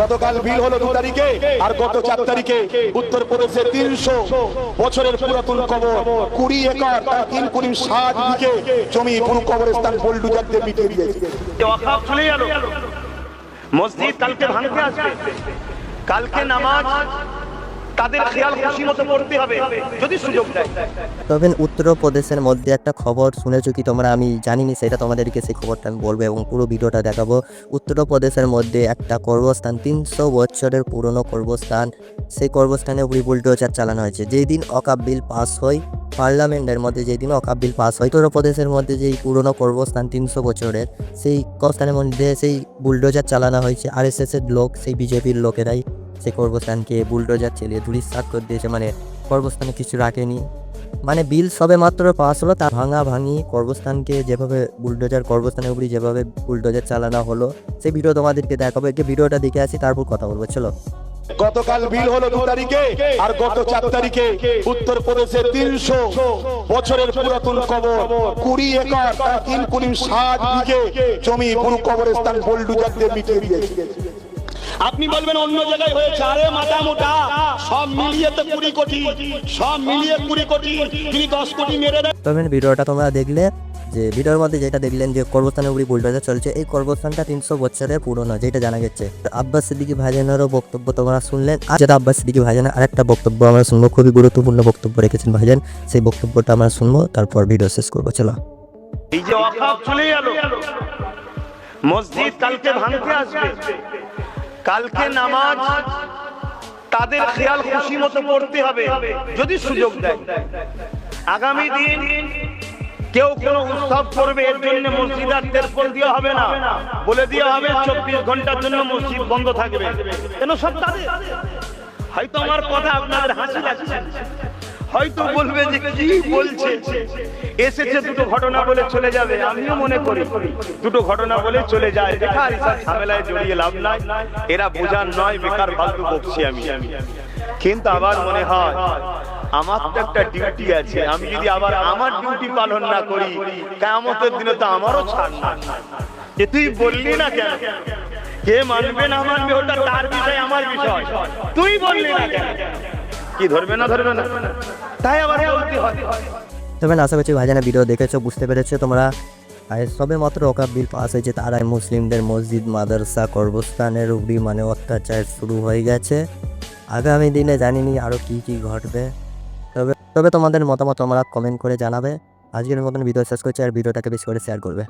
গতকাল বিল হলো দু তারিখে, আর গত চার তারিখে উত্তরপ্রদেশে তিনশো বছরের পুরাতন কবর, কুড়ি একর, তার তিন কুড়ি সাত দিকে জমি পুরো কবরস্থান বোল্ডুজারদের মিটিয়ে দিয়েছে। মসজিদ কালকে ভাঙতে আসবে। কালকে নামাজ তাদের খেয়াল খুশি মতো পড়তে হবে, যদি সুযোগ দেয়। তবে উত্তরপ্রদেশের মধ্যে একটা খবর শুনেছো কি তোমরা? আমি জানিনি, সেটা তোমাদেরকে সেই খবরটা আমি বলব এবং পুরো ভিডিওটা দেখাবো। উত্তরপ্রদেশের মধ্যে একটা কর্মস্থান তিনশো বছরের পুরনো কর্মস্থান সেই কর্মস্থানে উপরে বুলডোজার চালানো হয়েছে। যেই দিন অকাপ বিল পাস হয়, পার্লামেন্টের মধ্যে যেই দিন অকাপ বিল পাস হয়, উত্তরপ্রদেশের মধ্যে যেই পুরনো কর্মস্থান তিনশো বছরের, সেই কর্মস্থানের মধ্যে সেই বুলডোজার চালানো হয়েছে। আর এস এর লোক, সেই বিজেপির লোকেরাই। সেই কর্মস্থানকে বুলডোজার চালিয়ে ধুলিস্বাদ করে দিয়েছে মানে কর্মস্থানে কিছু রাখেনি। মানে বিল সবে মাত্র পাস হলো, তার ভাঙা ভাঙি কর্মস্থানকে যেভাবে বুলডোজার কর্মস্থানের উপরে যেভাবে বুলডোজার চালানো হলো সেই ভিডিও তোমাদেরকে দেখাবো। একটু ভিডিওটা দেখে আসি, তারপর কথা বলব, চলো। গতকাল বিল হলো দু তারিখে আর গত চার তারিখে উত্তরপ্রদেশে তিনশো বছরের পুরাতন কবর, কুড়ি একর তিন কুড়ি ষাট বিঘে জমি পুরো কবরস্থান বোল্ডুজারদের মিটিয়ে দিয়েছে। আপনি বলবেন অন্য জায়গায় হয়েছে। আরে মাথা মোটা। সব মিলিয়ে তো কুড়ি কোটি। সব মিলিয়ে কুড়ি কোটি। তিনি দশ কোটি মেরে দেন। তবে ভিডিওটা তোমরা দেখলে যে ভিডিওর মধ্যে যেটা দেখলেন যে কর্মস্থানের উপরে বুলডোজার চলছে। এই কর্মস্থানটা তিনশো বছরের পুরনো যেটা জানা গেছে। তো আব্বাস সিদ্দিকি ভাইজানেরও বক্তব্য তোমরা শুনলেন। আর যেটা আব্বাস সিদ্দিকি ভাইজানের আরেকটা বক্তব্য আমরা শুনব খুবই গুরুত্বপূর্ণ বক্তব্য রেখেছেন ভাইজান। সেই বক্তব্যটা আমরা শুনব তারপর ভিডিও শেষ করব। চলো। এই যে চলে গেল। মসজিদ কালকে ভাঙতে আসবে। কালকে নামাজ তাদের খেয়াল খুশি মতো পড়তে হবে যদি সুযোগ দেয়। আগামী দিন কেউ কোনো উৎসব করবে এর জন্য মসজিদ আর তেরপল দেওয়া হবে না। বলে দেওয়া হবে চব্বিশ ঘণ্টার জন্য মসজিদ বন্ধ থাকবে। কেন সব তাদের? হয়তো আমার কথা আপনাদের হাসি লাগছে। হয়তো বলবে যে কি বলছে? এসেছে দুটো ঘটনা বলে চলে যাবে, আমিও মনে করি। দুটো ঘটনা বলে চলে যায়। বেকার এসব ঝামেলায় জড়িয়ে লাভ নাই। এরা বোঝার নয়, বেকার ফালতু বকছি আমি। কিন্তু আবার মনে হয়, আমার তো একটা ডিউটি আছে। আমি যদি আবার আমার ডিউটি পালন না করি কেমতের দিনে তো আমারও ছাড় না যে তুই বললি না কেন? কে মানবে না মানবে, ওটা তার বিষয়, আমার বিষয়। তুই বললি না কেন? কি ধরবে না ধরবে না? তাই আবার হয়। তবে আশা করছি ভাইজানের ভিডিও দেখেছ, বুঝতে পেরেছ তোমরা। আর সবে মাত্র ওকাব বিল পাস হয়েছে তারাই মুসলিমদের মসজিদ, মাদ্রাসা কর্মস্থানের উপরই মানে অত্যাচার শুরু হয়ে গেছে। আগামী দিনে জানিনি আরও কী কী ঘটবে। তবে তবে তোমাদের মতামত তোমরা কমেন্ট করে জানাবে। আজকের মতন ভিডিও শেষ করছি আর ভিডিওটাকে বেশি করে শেয়ার করবে।